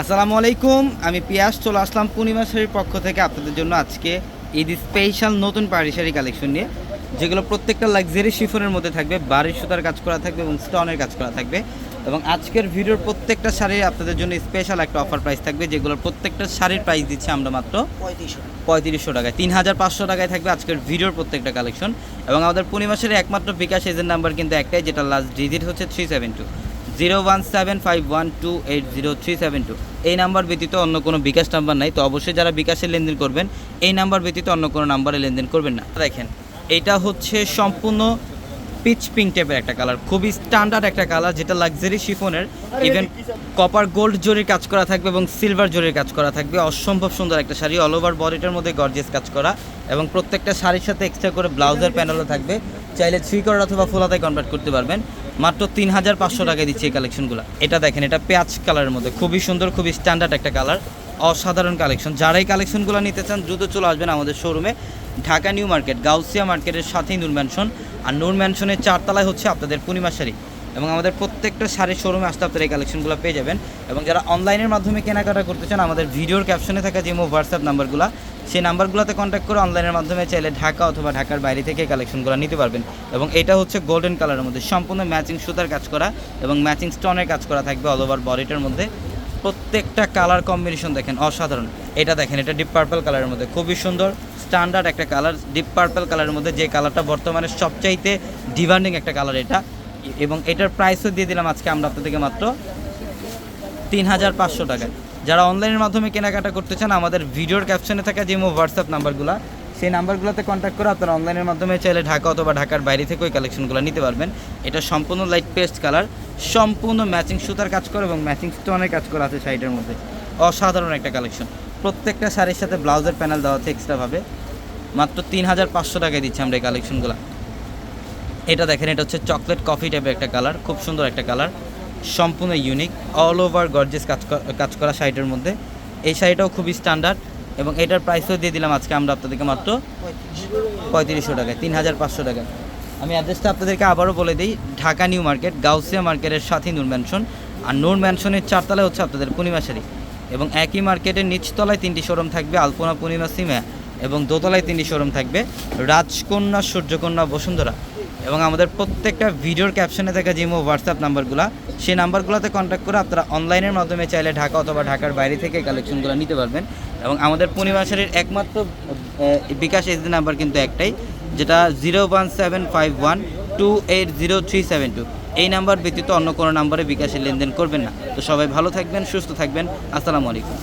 আসসালামু আলাইকুম আমি পিয়াস চলে আসলাম পূর্ণিমা শাড়ির পক্ষ থেকে আপনাদের জন্য আজকে ঈদ স্পেশাল নতুন পাড়ি শাড়ি কালেকশন নিয়ে যেগুলো প্রত্যেকটা লাক্সারি শিফনের মধ্যে থাকবে বাড়ির সুতার কাজ করা থাকবে এবং স্টোনের কাজ করা থাকবে। এবং আজকের ভিডিওর প্রত্যেকটা শাড়ির আপনাদের জন্য স্পেশাল একটা অফার প্রাইস থাকবে যেগুলোর প্রত্যেকটা শাড়ির প্রাইস দিচ্ছি আমরা মাত্র পঁয়ত্রিশশো পঁয়ত্রিশশো টাকায়। তিন হাজার পাঁচশো টাকায় থাকবে আজকের ভিডিওর প্রত্যেকটা কালেকশন এবং আমাদের পূর্ণিমাসের একমাত্র বিকাশ এজেন্ট নাম্বার কিন্তু একটাই যেটা লাস্ট ডিজিট হচ্ছে three seven two zero one seven five one two eight zero three seven two. এই নাম্বার ব্যতীত অন্য কোনো বিকাশ নাম্বার নাই, তো অবশ্যই যারা বিকাশে লেনদেন করবেন, এই নাম্বার ব্যতীত অন্য কোনো নাম্বারে লেনদেন করবেন না। দেখেন, এটা হচ্ছে সম্পূর্ণ পিচ পিঙ্ক টাইপের একটা কালার, খুবই স্ট্যান্ডার্ড একটা কালার, যেটা লাক্সারি শিফনের ইভেন কপার গোল্ড জরির কাজ করা থাকবে এবং সিলভার জরির কাজ করা থাকবে। অসম্ভব সুন্দর একটা শাড়ি অল ওভার বডিটার মধ্যে গর্জিয়াস কাজ করা এবং প্রত্যেকটা শাড়ির সাথে এক্সট্রা করে ব্লাউজের প্যানেলও থাকবে। চাইলে থ্রি করার অথবা ফুলাতে কনভার্ট করতে পারবেন। মাত্র তিন হাজার পাঁচশো টাকায় দিচ্ছে এই কালেকশনগুলো এটা দেখেন, এটা পেঁয়াজ কালারের মধ্যে। খুবই সুন্দর, খুবই স্ট্যান্ডার্ড একটা কালার অসাধারণ কালেকশন যারা এই কালেকশনগুলো নিতে চান, দ্রুত চলে আসবেন আমাদের শোরুমে ঢাকা নিউ মার্কেট, গাউসিয়া মার্কেটের সাথেই নূর ম্যানশন আর নূর ম্যানশনের চারতলায় হচ্ছে আপনাদের পূর্ণিমা শাড়ি। এবং আমাদের প্রত্যেকটা শাড়ির শোরুমে আসতে আপনারা এই কালেকশনগুলো পেয়ে যাবেন। এবং যারা অনলাইনের মাধ্যমে কেনাকাটা করতে চান, আমাদের ভিডিওর ক্যাপশনে থাকা যে মো হোয়াটসঅ্যাপ নাম্বারগুলো সেই নাম্বারগুলোতে কন্ট্যাক্ট করে অনলাইনের মাধ্যমে চাইলে ঢাকা অথবা ঢাকার বাইরে থেকে কালেকশনগুলো নিতে পারবেন। এবং এটা হচ্ছে গোল্ডেন কালারের মধ্যে সম্পূর্ণ ম্যাচিং সুতার কাজ করা এবং ম্যাচিং স্টোনের কাজ করা থাকবে অল ওভার বডিটার মধ্যে। প্রত্যেকটা কালার কম্বিনেশন দেখেন, অসাধারণ। এটা দেখেন, এটা ডিপ পার্পল কালারের মধ্যে, খুবই সুন্দর। স্ট্যান্ডার্ড একটা কালার ডিপ পার্পল কালারের মধ্যে যে কালারটা বর্তমানে সবচাইতে ডিমান্ডিং একটা কালার এটা। এবং এটার প্রাইসও দিয়ে দিলাম আজকে আমরা আপনাদেরকে মাত্র তিন হাজার পাঁচশো টাকায়। যারা অনলাইনের মাধ্যমে কেনাকাটা করতে চান, আমাদের ভিডিওর ক্যাপশনে থাকা যে হোয়াটসঅ্যাপ নাম্বারগুলো সেই নাম্বারগুলোতে কন্ট্যাক্ট করে আপনারা অনলাইনের মাধ্যমে চাইলে ঢাকা অথবা ঢাকার বাইরে থেকে ওই কালেকশনগুলো নিতে পারবেন। এটা সম্পূর্ণ লাইট পেস্ট কালার সম্পূর্ণ ম্যাচিং সুতার কাজ করে এবং ম্যাচিং স্টোনের কাজ করা আছে শাড়িটার মধ্যে। অসাধারণ একটা কালেকশন প্রত্যেকটা শাড়ির সাথে ব্লাউজের প্যানেল দেওয়া আছে এক্সট্রাভাবে মাত্র তিন হাজার পাঁচশো টাকায় দিচ্ছি আমরা এই কালেকশনগুলো এটা দেখেন, এটা হচ্ছে চকলেট কফি টাইপের একটা কালার খুব সুন্দর একটা কালার সম্পূর্ণ ইউনিক অল ওভার গর্জেস কাজ কাজ করা শাড়িটার মধ্যে। এই শাড়িটাও খুবই স্ট্যান্ডার্ড এবং এটার প্রাইসও দিয়ে দিলাম আজকে আমরা আপনাদেরকে মাত্র পঁয়ত্রিশশো টাকায় তিন হাজার পাঁচশো টাকায় আমি অ্যাড্রেসটা আপনাদেরকে আবারও বলে দিই, ঢাকা নিউ মার্কেট, গাউসিয়া মার্কেটের সাথে নূর ম্যানশন আর নূর ম্যানশনের চারতলায় হচ্ছে আপনাদের পূর্ণিমা শাড়ি। এবং একই মার্কেটের নিচতলায় তিনটি শোরুম থাকবে, আলপনা পূর্ণিমা সিমা এবং দোতলায় তিনটি শোরুম থাকবে, রাজকন্যা, সূর্যকন্যা, বসুন্ধরা। এবং আমাদের প্রত্যেকটা ভিডিওর ক্যাপশনে থাকা যে হোয়াটসঅ্যাপ নাম্বারগুলো সেই নাম্বারগুলোতে কন্ট্যাক্ট করে আপনারা অনলাইনের মাধ্যমে চাইলে ঢাকা অথবা ঢাকার বাইরে থেকে কালেকশনগুলো নিতে পারবেন। এবং আমাদের পূর্ণিমা শাড়ির একমাত্র বিকাশ এসডি নাম্বার কিন্তু একটাই, যেটা zero one seven five one two eight zero three seven two এই নাম্বার ব্যতীত অন্য কোনো নাম্বারে বিকাশে লেনদেন করবেন না। তো সবাই ভালো থাকবেন, সুস্থ থাকবেন। আসসালামু আলাইকুম।